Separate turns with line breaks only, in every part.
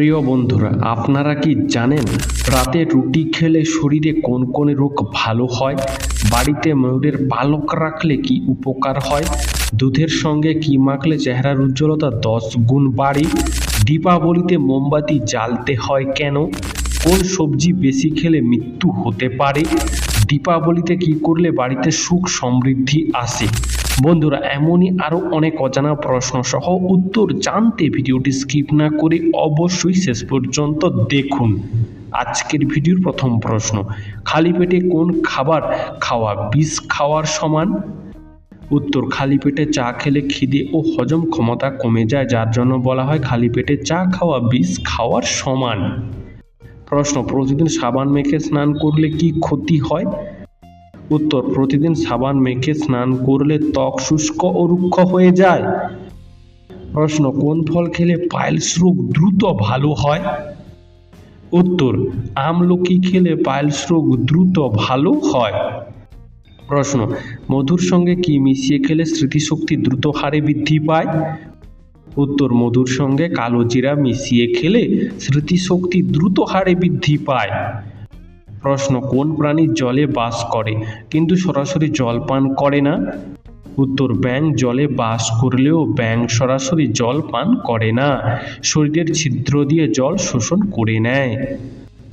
প্রিয় বন্ধুরা, আপনারা কি জানেন রাতে রুটি খেলে শরীরে কোন কোন রোগ ভালো হয়? বাড়িতে ময়ূরের পালক রাখলে কি উপকার হয়? দুধের সঙ্গে কি মাখলে চেহারার উজ্জ্বলতা দশ গুণ বাড়ে? দীপাবলিতে মোমবাতি জ্বালতে হয় কেন? কোন সবজি বেশি খেলে মৃত্যু হতে পারে? দীপাবলিতে কি করলে বাড়িতে সুখ সমৃদ্ধি আসে? বন্ধুরা, এমনই আরও অনেক অজানা প্রশ্ন সহ উত্তর জানতে ভিডিওটি স্কিপ না করে অবশ্যই শেষ পর্যন্ত দেখুন। আজকের ভিডিওর প্রথম প্রশ্ন, খালি পেটে কোন খাবার খাওয়া বিষ খাওয়ার সমান? উত্তর, খালি পেটে চা খেলে খিদে ও হজম ক্ষমতা কমে যায়, যার জন্য বলা হয় খালি পেটে চা খাওয়া বিষ খাওয়ার সমান। প্রশ্ন, প্রতিদিন সাবান মেখে স্নান করলে কি ক্ষতি হয়? উত্তর, প্রতিদিন সাবান মেখে স্নান করলে ত্বক শুষ্ক ও রুক্ষ হয়ে যায়। প্রশ্ন, কোন ফল খেলে পাইলস রোগ দ্রুত ভালো হয়? উত্তর, আমলকি খেলে পাইলস রোগ দ্রুত ভালো হয়। প্রশ্ন, মধুর সঙ্গে কি মিশিয়ে খেলে স্মৃতিশক্তি দ্রুত হারে বৃদ্ধি পায়? উত্তর, মধুর সঙ্গে কালো জিরা মিশিয়ে খেলে স্মৃতিশক্তি দ্রুত হারে বৃদ্ধি পায়। প্রশ্ন, কোন প্রাণী জলে বাস করে? কিন্তু সরাসরি জল পান করে না। উত্তর ব্যাং জলে বাস করলেও ব্যাং সরাসরি জল পান করে না। শরীরের ছিদ্র দিয়ে জল শোষণ করে নেয়।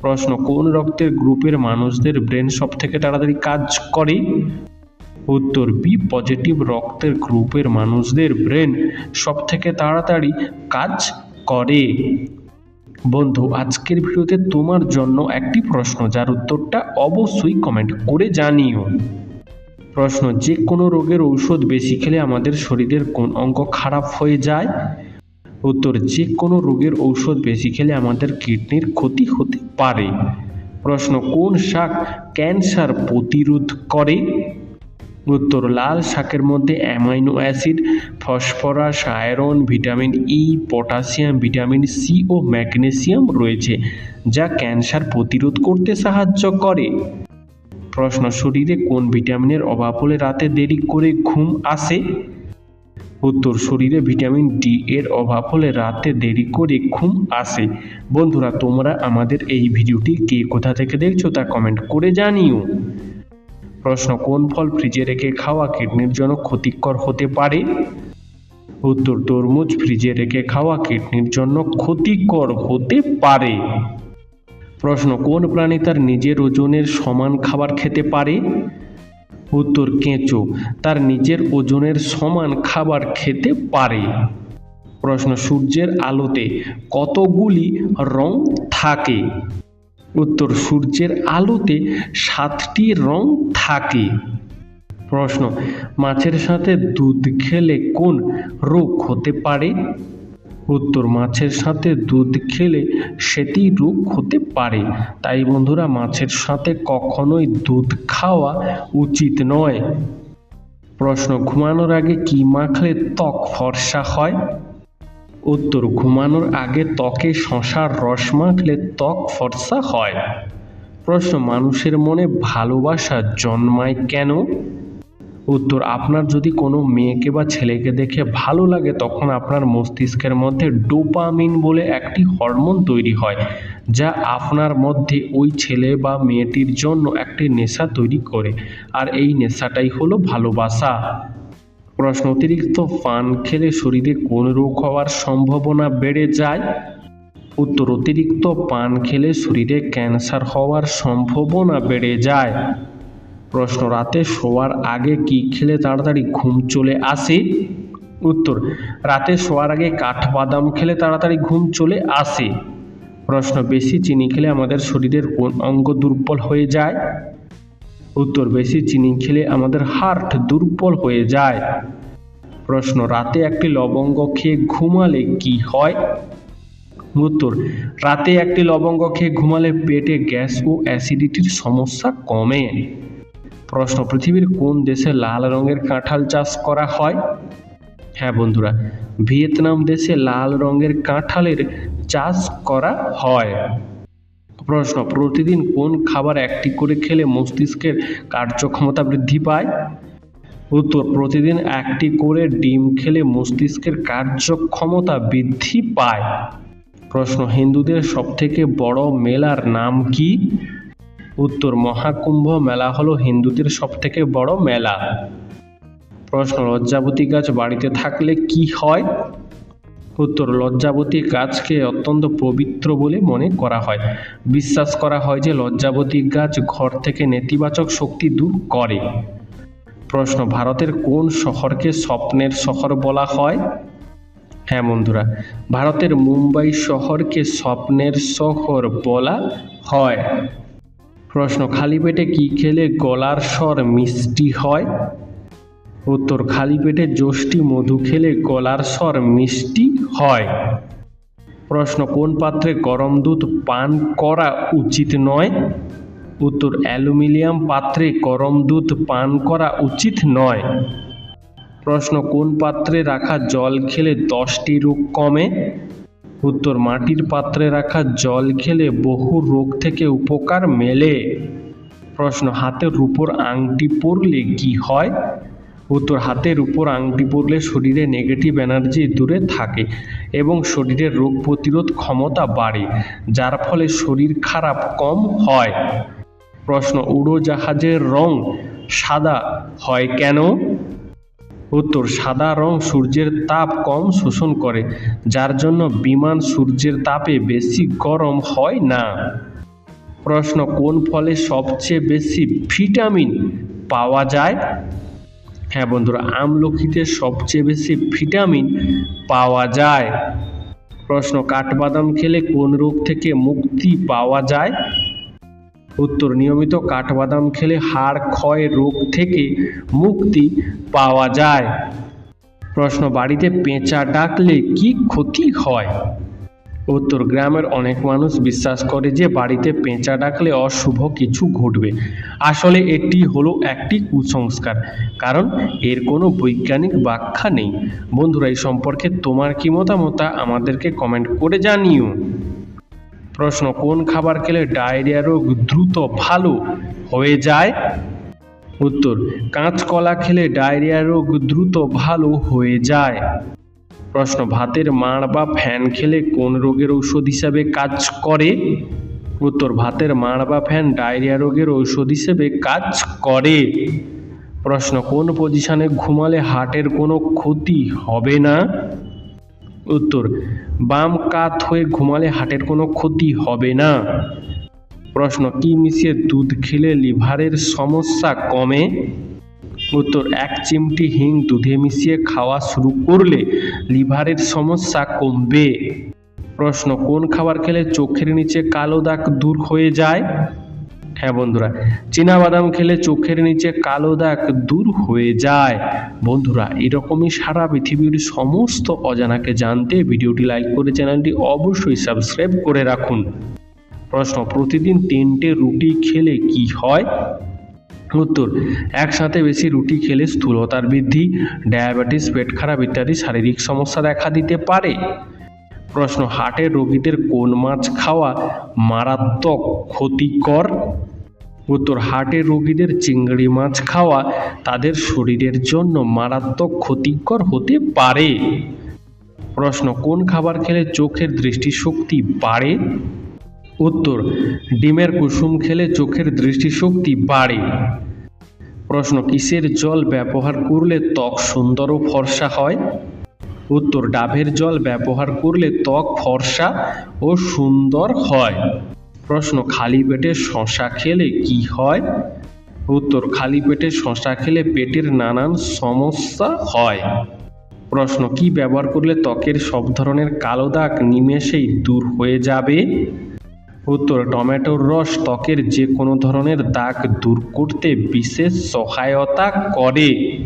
প্রশ্ন, কোন রক্তের গ্রুপের মানুষদের ব্রেন সব থেকে তাড়াতাড়ি কাজ করে? উত্তর, বি পজিটিভ রক্তের গ্রুপের মানুষদের ব্রেন সব থেকে তাড়াতাড়ি কাজ করে। বন্ধু, আজকের ভিডিওতে তোমার জন্য একটি প্রশ্ন, যার উত্তরটা অবশ্যই কমেন্ট করে জানিও। প্রশ্ন যে কোনো রোগের ঔষধ বেশি খেলে আমাদের শরীরের কোন অঙ্গ খারাপ হয়ে যায়? উত্তর যে কোনো রোগের ঔষধ বেশি খেলে আমাদের কিডনির ক্ষতি হতে পারে। প্রশ্ন, কোন শাক ক্যান্সার প্রতিরোধ করে? উত্তর, লাল শাকের মধ্যে amino acid, phosphorus, iron, vitamin E, potassium, vitamin C ও ম্যাগনেসিয়াম রয়েছে, যা ক্যান্সার প্রতিরোধ করতে সাহায্য করে। প্রশ্ন, শরীরে কোন ভিটামিনের অভাব হলে রাতে দেরি করে ঘুম আসে? উত্তর, শরীরে ভিটামিন ডি এর অভাব হলে রাতে দেরি করে ঘুম আসে। বন্ধুরা, তোমরা আমাদের এই ভিডিওটি কে কোথা থেকে দেখছ তা কমেন্ট করে জানিও। প্রশ্ন, কোন ফল ফ্রিজে রেখে খাওয়া কিডনির জন্য ক্ষতিকর হতে পারে? উত্তর, তরমুজ ফ্রিজে রেখে খাওয়া কিডনির জন্য ক্ষতিকর হতে পারে। প্রশ্ন, কোন প্রাণী তার নিজের ওজনের সমান খাবার খেতে পারে? উত্তর, কেঁচো, তার নিজের ওজনের সমান খাবার খেতে পারে। প্রশ্ন, সূর্যের আলোতে কতগুলি রং থাকে? উত্তর সূর্যের আলোতে সাতটি রং থাকে। প্রশ্ন, মাছের সাথে দুধ খেলে কোন রোগ হতে পারে? উত্তর, মাছের সাথে দুধ খেলে সেটি রোগ হতে পারে। তাই বন্ধুরা, মাছের সাথে কখনোই দুধ খাওয়া উচিত নয়। প্রশ্ন, ঘুমানোর আগে কি মাখলে ত্বক ফর্সা হয়? উত্তর, ঘুমানোর আগে ত্বকে শশার রস মাখলে ত্বক ফর্সা হয়। প্রশ্ন, মানুষের মনে ভালোবাসা জন্মায় কেন? উত্তর, আপনার যদি কোনো মেয়েকে বা ছেলেকে দেখে ভালো লাগে, তখন আপনার মস্তিষ্কের মধ্যে ডোপামিন বলে একটি হরমোন তৈরি হয়, যা আপনার মধ্যে ওই ছেলে বা মেয়েটির জন্য একটি নেশা তৈরি করে। আর এই নেশাটাই হলো ভালোবাসা। প্রশ্ন, অতিরিক্ত পান খেলে শরীরে কোন রোগ হওয়ার সম্ভাবনা বেড়ে যায়? উত্তর, অতিরিক্ত পান খেলে শরীরে ক্যান্সার হওয়ার সম্ভাবনা বেড়ে যায়। প্রশ্ন, রাতে শোয়ার আগে কি খেলে তাড়াতাড়ি ঘুম চলে আসে? উত্তর, রাতে শোয়ার আগে কাঠবাদাম খেলে তাড়াতাড়ি ঘুম চলে আসে। প্রশ্ন, বেশি চিনি খেলে আমাদের শরীরের কোন অঙ্গ দুর্বল হয়ে যায়? উত্তর, বেশি চিনি খেলে আমাদের হার্ট দুর্বল হয়ে যায়। প্রশ্ন, রাতে একটি লবঙ্গ খেয়ে ঘুমালে কি হয়? উত্তর, রাতে একটি লবঙ্গ খেয়ে ঘুমালে পেটে গ্যাস ও অ্যাসিডিটির সমস্যা কমে। প্রশ্ন, পৃথিবীর কোন দেশে লাল রঙের কাঁঠাল চাষ করা হয়? হ্যাঁ বন্ধুরা, ভিয়েতনাম দেশে লাল রঙের কাঁঠালের চাষ করা হয়। প্রশ্ন, প্রতিদিন কোন খাবার একটি করে খেলে মস্তিষ্কের কার্যক্ষমতা বৃদ্ধি পায়? উত্তর প্রতিদিন একটি করে ডিম খেলে মস্তিষ্কের কার্যক্ষমতা বৃদ্ধি পায়। প্রশ্ন, হিন্দুদের সবথেকে বড় মেলার নাম কি? উত্তর, মহাকুম্ভ মেলা হলো হিন্দুদের সবথেকে বড় মেলা। প্রশ্ন, লজ্জাবতী গাছ বাড়িতে থাকলে কি হয়? উত্তর, লজ্জাবতী গাছকে অত্যন্ত পবিত্র বলে মনে করা হয়। বিশ্বাস করা হয় যে লজ্জাবতী গাছ ঘর থেকে নেতিবাচক শক্তি দূর করে। প্রশ্ন, ভারতের কোন শহরকে স্বপ্নের শহর বলা হয়? হ্যাঁ বন্ধুরা, ভারতের মুম্বাই শহরকে স্বপ্নের শহর বলা হয়। প্রশ্ন, খালি পেটে কি খেলে গলার স্বর মিষ্টি হয়? উত্তর, খালি পেটে যষ্টি মধু খেলে গলার স্বর মিষ্টি হয়। প্রশ্ন, কোন পাত্রে গরম দুধ পান করা উচিত নয়? উত্তর অ্যালুমিনিয়াম পাত্রে গরম দুধ পান করা উচিত নয়। প্রশ্ন, কোন পাত্রে রাখা জল খেলে দশটি রোগ কমে? উত্তর, মাটির পাত্রে রাখা জল খেলে বহু রোগ থেকে উপকার মেলে। প্রশ্ন, হাতের উপর আংটি পরলে কি হয়? উত্তর, হাতের উপর আংটি পরলে শরীরে নেগেটিভ এনার্জি দূরে থাকে এবং শরীরের রোগ প্রতিরোধ ক্ষমতা বাড়ে, যার ফলে শরীর খারাপ কম হয়। প্রশ্ন, উড়োজাহাজের রং সাদা হয় কেন? উত্তর, সাদা রং সূর্যের তাপ কম শোষণ করে, যার জন্য বিমান সূর্যের তাপে বেশি গরম হয় না। প্রশ্ন, কোন ফলে সবচেয়ে বেশি ভিটামিন পাওয়া যায়? হ্যাঁ বন্ধুরা আমলকিতে সবচেয়ে বেশি ভিটামিন পাওয়া যায়। প্রশ্ন, কাঠবাদাম খেলে কোন রোগ থেকে মুক্তি পাওয়া যায়? উত্তর, নিয়মিত কাঠবাদাম খেলে হাড় ক্ষয় রোগ থেকে মুক্তি পাওয়া যায়। প্রশ্ন, বাড়িতে পেঁচা ডাকলে কি ক্ষতি হয়? উত্তর, গ্রামের অনেক মানুষ বিশ্বাস করে যে বাড়িতে পেঁচা ডাকলে অশুভ কিছু ঘটবে। আসলে এটি হলো একটি কুসংস্কার, কারণ এর কোনো বৈজ্ঞানিক ব্যাখ্যা নেই। বন্ধুরা, এই সম্পর্কে তোমার কি মতামত আমাদেরকে কমেন্ট করে জানিও। প্রশ্ন, কোন খাবার খেলে ডায়রিয়া রোগ দ্রুত ভালো হয়ে যায়? উত্তর, কাঁচকলা খেলে ডায়রিয়া রোগ দ্রুত ভালো হয়ে যায়। প্রশ্ন, ভাতের মাড় বা ফ্যান খেলে কোন রোগের ঔষধ হিসাবে কাজ করে? উত্তর, ভাতের মাড় বা ফ্যান ডায়রিয়া রোগের ঔষধ হিসেবে কাজ করে। প্রশ্ন, কোন পজিশনে ঘুমালে হার্টের কোনো ক্ষতি হবে না? উত্তর, বাম কাত হয়ে ঘুমালে হার্টের কোনো ক্ষতি হবে না। প্রশ্ন, কি মিশিয়ে দুধ খেলে লিভারের সমস্যা কমে? উত্তর, এক চিমটি হিং দুধে মিশিয়ে খাওয়া শুরু করলে লিভারের সমস্যা কমবে। প্রশ্ন, কোন খাবার খেলে চোখের নিচে কালো দাগ দূর হয়ে যায়? হ্যাঁ বন্ধুরা বাদাম খেলে চোখের নিচে কালো দাগ দূর হয়ে যায়। বন্ধুরা, এরকমই সারা পৃথিবীর সমস্ত অজানাকে জানতে ভিডিওটি লাইক করে চ্যানেলটি অবশ্যই সাবস্ক্রাইব করে রাখুন। প্রশ্ন, প্রতিদিন তিনটে রুটি খেলে কি হয়? উত্তর, একসাথে বেশি রুটি খেলে স্থূলতার বৃদ্ধি, ডায়াবেটিস, পেট খারাপ ইত্যাদি শারীরিক সমস্যা দেখা দিতে পারে। প্রশ্ন হার্টের রোগীদের কোন মাছ খাওয়া মারাত্মক ক্ষতিকর? উত্তর হার্টের রোগীদের চিংড়ি মাছ খাওয়া তাদের শরীরের জন্য মারাত্মক ক্ষতিকর হতে পারে। প্রশ্ন, কোন খাবার খেলে চোখের দৃষ্টিশক্তি বাড়ে? উত্তর, ডিমের কুসুম খেলে চোখের দৃষ্টিশক্তি বাড়ে। প্রশ্ন, কিসের জল ব্যবহার করলে ত্বক সুন্দর ও ফর্সা হয়? উত্তর, ডাবের জল ব্যবহার করলে ত্বক ফর্সা ও সুন্দর হয়। প্রশ্ন, খালি পেটে শশা খেলে কি হয়? উত্তর, খালি পেটে শশা খেলে পেটের নানান সমস্যা হয়। প্রশ্ন, কি ব্যবহার করলে ত্বকের সব ধরনের কালো দাগ নিমেষেই দূর হয়ে যাবে? উত্তর, টমেটোর রস ত্বকের যে কোনো ধরনের দাগ দূর করতে বিশেষ সহায়তা করে।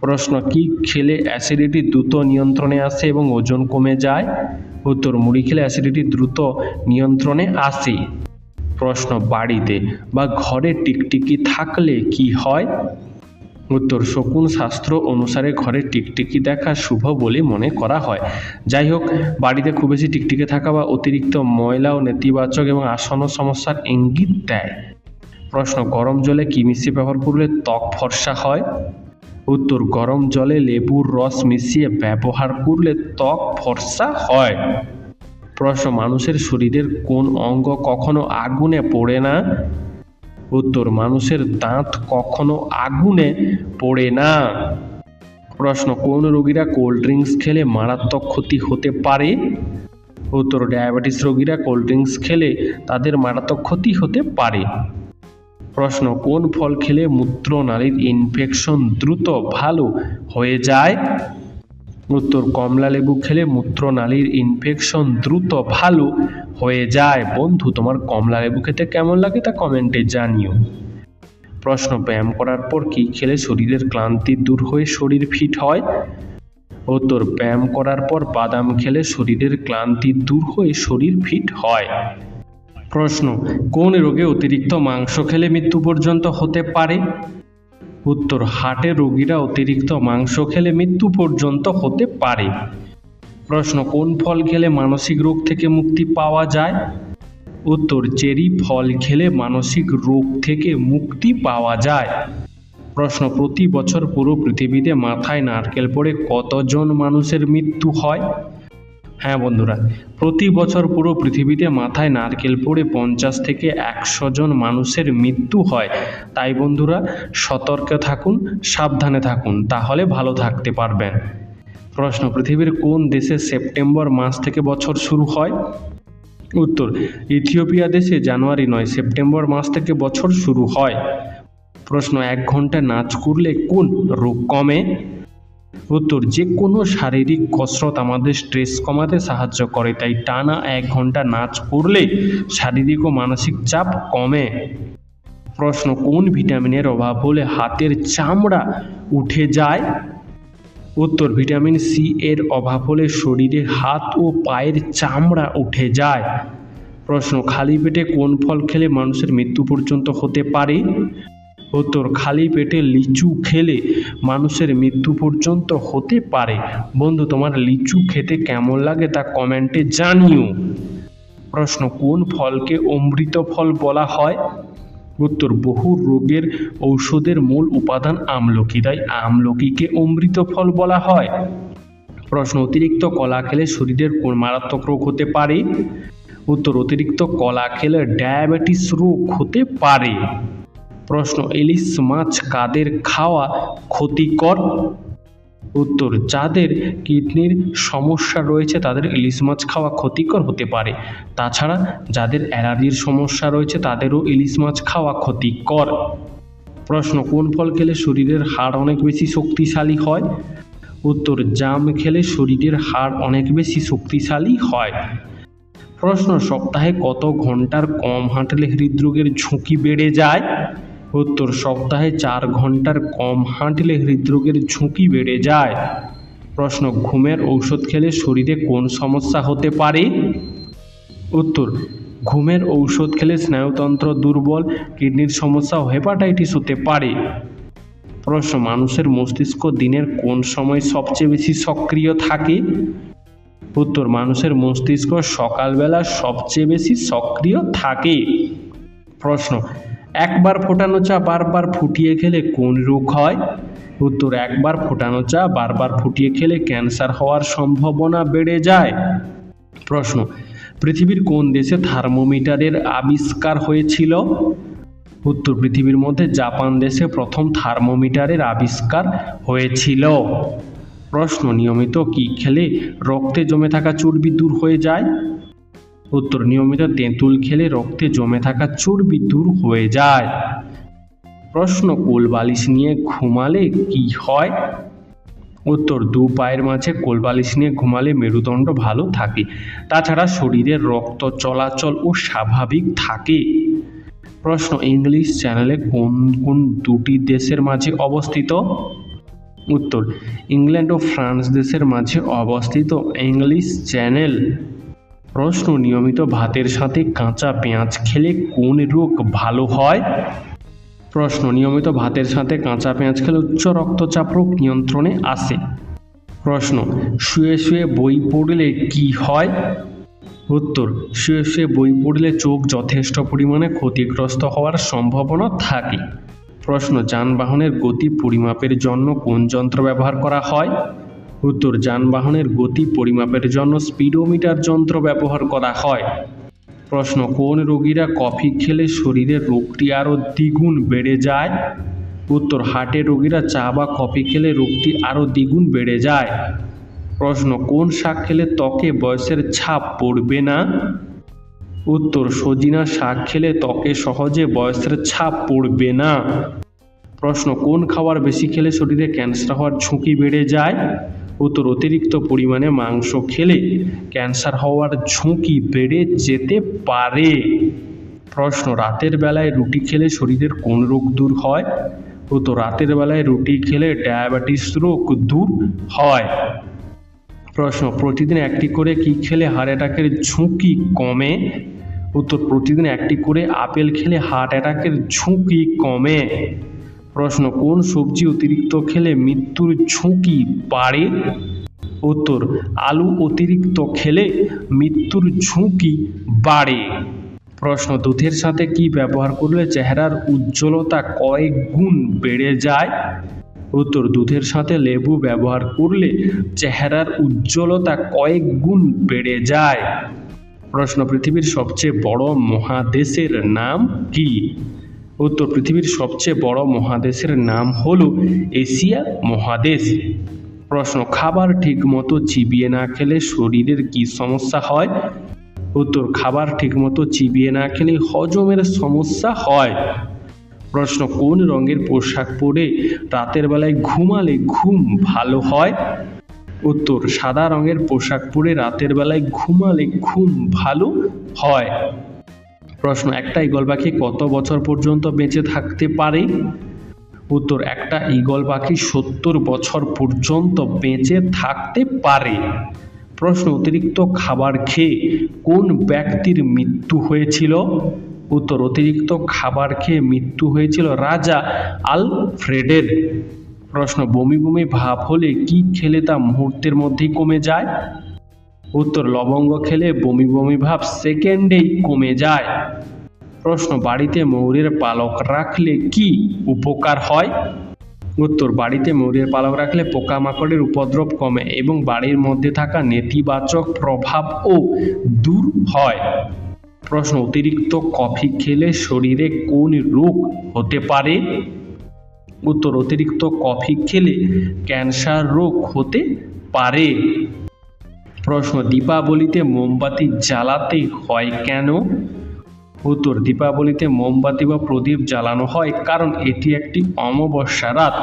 প্রশ্ন, কি খেলে অ্যাসিডিটি দ্রুত নিয়ন্ত্রণে আসে এবং ওজন কমে যায়? উত্তর, মুড়ি খেলে অ্যাসিডিটি দ্রুত নিয়ন্ত্রণে আসে। প্রশ্ন, বাড়িতে বা ঘরে টিকটিকি থাকলে কি হয়? উত্তর, শকুন শাস্ত্র অনুসারে ঘরে টিকটিকি দেখা শুভ বলে মনে করা হয়। যাই হোক, বাড়িতে খুব বেশি টিকটিকি থাকা বা অতিরিক্ত ময়লা ও নেতিবাচক এবং আসন্ন সমস্যার ইঙ্গিত দেয়। প্রশ্ন, গরম জলে কি মিশিয়ে ব্যবহার করলে ত্বক ফর্সা হয়? উত্তর গরম জলে লেবুর রস মিশিয়ে ব্যবহার করলে ত্বক ফর্সা হয়। প্রশ্ন, মানুষের শরীরের কোন অঙ্গ কখনো আগুনে পোড়ে না? উত্তর, মানুষের দাঁত কখনো আগুনে পোড়ে না। প্রশ্ন, কোন রোগীরা কোল্ড ড্রিঙ্কস খেলে মারাত্মক ক্ষতি হতে পারে? উত্তর, ডায়াবেটিস রোগীরা কোল্ড ড্রিঙ্কস খেলে তাদের মারাত্মক ক্ষতি হতে পারে। প্রশ্ন, কোন ফল খেলে মূত্রনালীর ইনফেকশন দ্রুত ভালো হয়ে যায়? উত্তর, কমলা লেবু খেলে মূত্রনালীর ইনফেকশন দ্রুত ভালো হয়ে যায়। বন্ধু, তোমার কমলা লেবু খেতে কেমন লাগে তা কমেন্টে জানিও। প্রশ্ন, ব্যায়াম করার পর কি খেলে শরীরের ক্লান্তি দূর হয়ে শরীর ফিট হয়? উত্তর, ব্যায়াম করার পর বাদাম খেলে শরীরের ক্লান্তি দূর হয়ে শরীর ফিট হয়। প্রশ্ন, কোন রোগে অতিরিক্ত মাংস খেলে মৃত্যু পর্যন্ত হতে পারে? উত্তর, হার্টের রোগীরা অতিরিক্ত মাংস খেলে মৃত্যু পর্যন্ত হতে পারে। প্রশ্ন, কোন ফল খেলে মানসিক রোগ থেকে মুক্তি পাওয়া যায়? উত্তর, চেরি ফল খেলে মানসিক রোগ থেকে মুক্তি পাওয়া যায়। প্রশ্ন, প্রতি বছর পুরো পৃথিবীতে মাথায় নারকেল পড়ে কতজন মানুষের মৃত্যু হয়? হ্যাঁ বন্ধুরা, প্রতি বছর পুরো পৃথিবীতে মাথায় নারকেল পড়ে পঞ্চাশ থেকে একশো জন মানুষের মৃত্যু হয়। তাই বন্ধুরা, সতর্ক থাকুন, সাবধানে থাকুন, তাহলে ভালো থাকতে পারবেন। প্রশ্ন, পৃথিবীর কোন দেশে সেপ্টেম্বর মাস থেকে বছর শুরু হয়? উত্তর, ইথিওপিয়া দেশে জানুয়ারি নয়, সেপ্টেম্বর মাস থেকে বছর শুরু হয়। প্রশ্ন, এক ঘণ্টা নাচ করলে কোন রোগ কমে? উত্তর, যে কোনো শারীরিক কসরত আমাদের স্ট্রেস কমাতে সাহায্য করে, তাই টানা এক ঘণ্টা নাচ করলে শারীরিক ও মানসিক চাপ কমে। প্রশ্ন, কোন ভিটামিনের অভাব হলে হাতের চামড়া উঠে যায়? উত্তর ভিটামিন সি এর অভাব হলে শরীরে হাত ও পায়ের চামড়া উঠে যায়। প্রশ্ন, খালি পেটে কোন ফল খেলে মানুষের মৃত্যু পর্যন্ত হতে পারে? উত্তর খালি পেটে লিচু খেলে মানুষের মৃত্যু পর্যন্ত হতে পারে। বন্ধু, তোমার লিচু খেতে কেমন লাগে তা কমেন্টে জানিও। প্রশ্ন, কোন ফলকে অমৃত ফল বলা হয়? উত্তর, বহু রোগের ঔষধের মূল উপাদান আমলকি, তাই আমলকিকে অমৃত ফল বলা হয়। প্রশ্ন, অতিরিক্ত কলা খেলে শরীরের কোন মারাত্মক রোগ হতে পারে? উত্তর, অতিরিক্ত কলা খেলে ডায়াবেটিস রোগ হতে পারে। প্রশ্ন, ইলিশ মাছ কাদের খাওয়া ক্ষতিকর? উত্তর, যাদের কিডনির সমস্যা রয়েছে তাদের ইলিশ মাছ খাওয়া ক্ষতিকর হতে পারে। তাছাড়া যাদের অ্যালার্জির সমস্যা রয়েছে তাদেরও ইলিশ মাছ খাওয়া ক্ষতিকর। প্রশ্ন, কোন ফল খেলে শরীরের হাড় অনেক বেশি শক্তিশালী হয়? উত্তর, জাম খেলে শরীরের হাড় অনেক বেশি শক্তিশালী হয়। প্রশ্ন, সপ্তাহে কত ঘণ্টার কম হাঁটলে হৃদরোগের ঝুঁকি বেড়ে যায়? উত্তর সপ্তাহে চার ঘণ্টার কম হাঁটলে হৃদরোগের ঝুঁকি বেড়ে যায়। প্রশ্ন, ঘুমের ঔষধ খেলে শরীরে কোন সমস্যা হতে পারে? উত্তর, ঘুমের ঔষধ খেলে স্নায়ুতন্ত্র দুর্বল, কিডনির সমস্যা, হেপাটাইটিস হতে পারে। প্রশ্ন, মানুষের মস্তিষ্ক দিনের কোন সময় সবচেয়ে বেশি সক্রিয় থাকে? উত্তর, মানুষের মস্তিষ্ক সকালবেলা সবচেয়ে বেশি সক্রিয় থাকে। প্রশ্ন একবার ফোটানো চা বারবার ফুটিয়ে খেলে কোন রোগ হয়? উত্তর, একবার ফোটানো চা বারবার ফুটিয়ে খেলে ক্যান্সার হওয়ার সম্ভাবনা বেড়ে যায়। প্রশ্ন, পৃথিবীর কোন দেশে থার্মোমিটারের আবিষ্কার হয়েছিল? উত্তর, পৃথিবীর মধ্যে জাপান দেশে প্রথম থার্মোমিটারের আবিষ্কার হয়েছিল। প্রশ্ন, নিয়মিত কি খেলে রক্তে জমে থাকা চর্বি দূর হয়ে যায়? উত্তর, নিয়মিত তেঁতুল খেলে রক্তে জমে থাকা চর্বি দূর হয়ে যায়। প্রশ্ন, কোলবালিশ নিয়ে ঘুমালে কি হয়? উত্তর, দু পায়ের মাঝে কোলবালিশ নিয়ে ঘুমালে মেরুদণ্ড ভালো থাকে, তাছাড়া শরীরের রক্ত চলাচল ও স্বাভাবিক থাকে। প্রশ্ন, ইংলিশ চ্যানেলে কোন কোন দুটি দেশের মাঝে অবস্থিত? উত্তর, ইংল্যান্ড ও ফ্রান্স দেশের মাঝে অবস্থিত ইংলিশ চ্যানেল। প্রশ্ন, নিয়মিত ভাতের সাথে কাঁচা পেঁয়াজ খেলে কোন রোগ ভালো হয়? প্রশ্ন, নিয়মিত ভাতের সাথে কাঁচা পেঁয়াজ খেলে উচ্চ রক্তচাপ রোগ নিয়ন্ত্রণে আসে। প্রশ্ন, শুয়ে শুয়ে বই পড়লে কি হয়? উত্তর, শুয়ে শুয়ে বই পড়লে চোখ যথেষ্ট পরিমাণে ক্ষতিগ্রস্ত হওয়ার সম্ভাবনা থাকে। প্রশ্ন, যানবাহনের গতি পরিমাপের জন্য কোন যন্ত্র ব্যবহার করা হয়? উত্তর যানবাহনের গতি পরিমাপের জন্য স্পিডোমিটার যন্ত্র ব্যবহার করা হয়। প্রশ্ন, কোন রোগীরা কফি খেলে শরীরের রোগটি আরও দ্বিগুণ বেড়ে যায়? উত্তর, হার্টের রোগীরা চা বা কফি খেলে রোগটি আরও দ্বিগুণ বেড়ে যায়। প্রশ্ন, কোন শাক খেলে ত্বকে বয়সের ছাপ পড়বে না? উত্তর, সজিনা শাক খেলে ত্বকে সহজে বয়সের ছাপ পড়বে না। প্রশ্ন, কোন খাবার বেশি খেলে শরীরে ক্যান্সার হওয়ার ঝুঁকি বেড়ে যায়? উত্তর অতিরিক্ত পরিমাণে মাংস খেলে ক্যান্সার হওয়ার ঝুঁকি বেড়ে যেতে পারে। প্রশ্ন, রাতের বেলায় রুটি খেলে শরীরের কোন রোগ দূর হয়? উত্তর রাতের বেলায় রুটি খেলে ডায়াবেটিস রোগ দূর হয়। প্রশ্ন, প্রতিদিন একটি করে কি খেলে হার্ট অ্যাটাকের ঝুঁকি কমে? উত্তর, প্রতিদিন একটি করে আপেল খেলে হার্ট অ্যাটাকের ঝুঁকি কমে। প্রশ্ন, কোন সবজি অতিরিক্ত খেলে মৃত্যুর ঝুঁকি বাড়ে? উত্তর, আলু অতিরিক্ত খেলে মৃত্যুর ঝুঁকি বাড়ে। প্রশ্ন, দুধের সাথে কি ব্যবহার করলে চেহারার উজ্জ্বলতা কয়েক গুণ বেড়ে যায়? উত্তর, দুধের সাথে লেবু ব্যবহার করলে চেহারার উজ্জ্বলতা কয়েক গুণ বেড়ে যায়। প্রশ্ন, পৃথিবীর সবচেয়ে বড় মহাদেশের নাম কি? উত্তর পৃথিবীর সবচেয়ে বড় মহাদেশের নাম হলো এশিয়া মহাদেশ। প্রশ্ন, খাবার ঠিকমতো চিবিয়ে না খেলে শরীরের কি সমস্যা হয়? উত্তর, খাবার ঠিকমতো চিবিয়ে না খেলে হজমের সমস্যা হয়। প্রশ্ন, কোন রঙের পোশাক পরে রাতের বেলায় ঘুমালে ঘুম ভালো হয়? উত্তর, সাদা রঙের পোশাক পরে রাতের বেলায় ঘুমালে ঘুম ভালো হয়। প্রশ্ন একটা ঈগল পাখি কত বছর পর্যন্ত বেঁচে থাকতে পারে? উত্তর, একটা ঈগল পাখি সত্তর বছর পর্যন্ত বেঁচে থাকতে পারে। প্রশ্ন, অতিরিক্ত খাবার খেয়ে কোন ব্যক্তির মৃত্যু হয়েছিল? উত্তর, অতিরিক্ত খাবার খেয়ে মৃত্যু হয়েছিল রাজা আলফ্রেডের। প্রশ্ন, বমি বমি ভাব হলে কি খেলে তা মুহূর্তের মধ্যেই কমে যায়? উত্তর লবঙ্গ খেলে বমি বমি ভাব সেকেন্ডেই কমে যায়। প্রশ্ন, বাড়িতে ময়ূরের পালক রাখলে কি উপকার হয়? উত্তর, বাড়িতে ময়ূরের পালক রাখলে পোকামাকড়ের উপদ্রব কমে এবং বাড়ির মধ্যে থাকা নেতিবাচক প্রভাবও দূর হয়। প্রশ্ন, অতিরিক্ত কফি খেলে শরীরে কোন রোগ হতে পারে? উত্তর, অতিরিক্ত কফি খেলে ক্যান্সার রোগ হতে পারে। প্রশ্ন, দীপাবলিতে মোমবাতি জ্বালাতে হয় কেন? উত্তর, দীপাবলিতে মোমবাতি বা প্রদীপ জ্বালানো হয় কারণ এটি একটি অমাবস্যা রাত,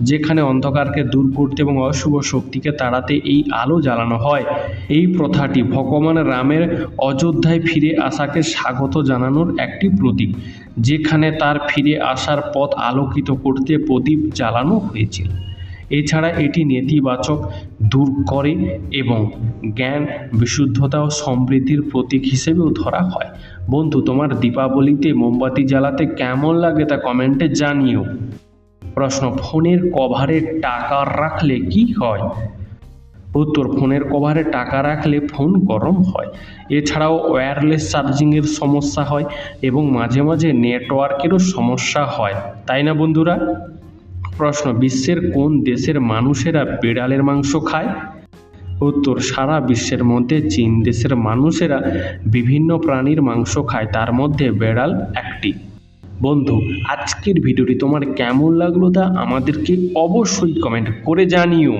যেখানে অন্ধকারকে দূর করতে এবং অশুভ শক্তিকে তাড়াতে এই আলো জ্বালানো হয়। এই প্রথাটি ভগবান রামের অযোধ্যায় ফিরে আসাকে স্বাগত জানানোর একটি প্রতীক, যেখানে তার ফিরে আসার পথ আলোকিত করতে প্রদীপ জ্বালানো হয়েছিল। এছাড়া এটি নেতিবাচক দূর করে এবং জ্ঞান, বিশুদ্ধতা ও সমৃদ্ধির প্রতীক হিসেবেও ধরা হয়। বন্ধু, তোমার দীপাবলিতে মোমবাতি জ্বালাতে কেমন লাগে তা কমেন্টে জানিও। প্রশ্ন, ফোনের কভারে টাকা রাখলে কি হয়? উত্তর, ফোনের কভারে টাকা রাখলে ফোন গরম হয়। এছাড়াও ওয়্যারলেস চার্জিংয়ের সমস্যা হয় এবং মাঝে মাঝে নেটওয়ার্কেরও সমস্যা হয়। তাই না বন্ধুরা? প্রশ্ন, বিশ্বের কোন দেশের মানুষেরা বিড়ালের মাংস খায়? উত্তর, সারা বিশ্বের মধ্যে চীন দেশের মানুষেরা বিভিন্ন প্রাণীর মাংস খায়, তার মধ্যে বেড়াল একটি। বন্ধু, আজকের ভিডিওটি তোমার কেমন লাগল তা আমাদেরকে অবশ্যই কমেন্ট করে জানিও।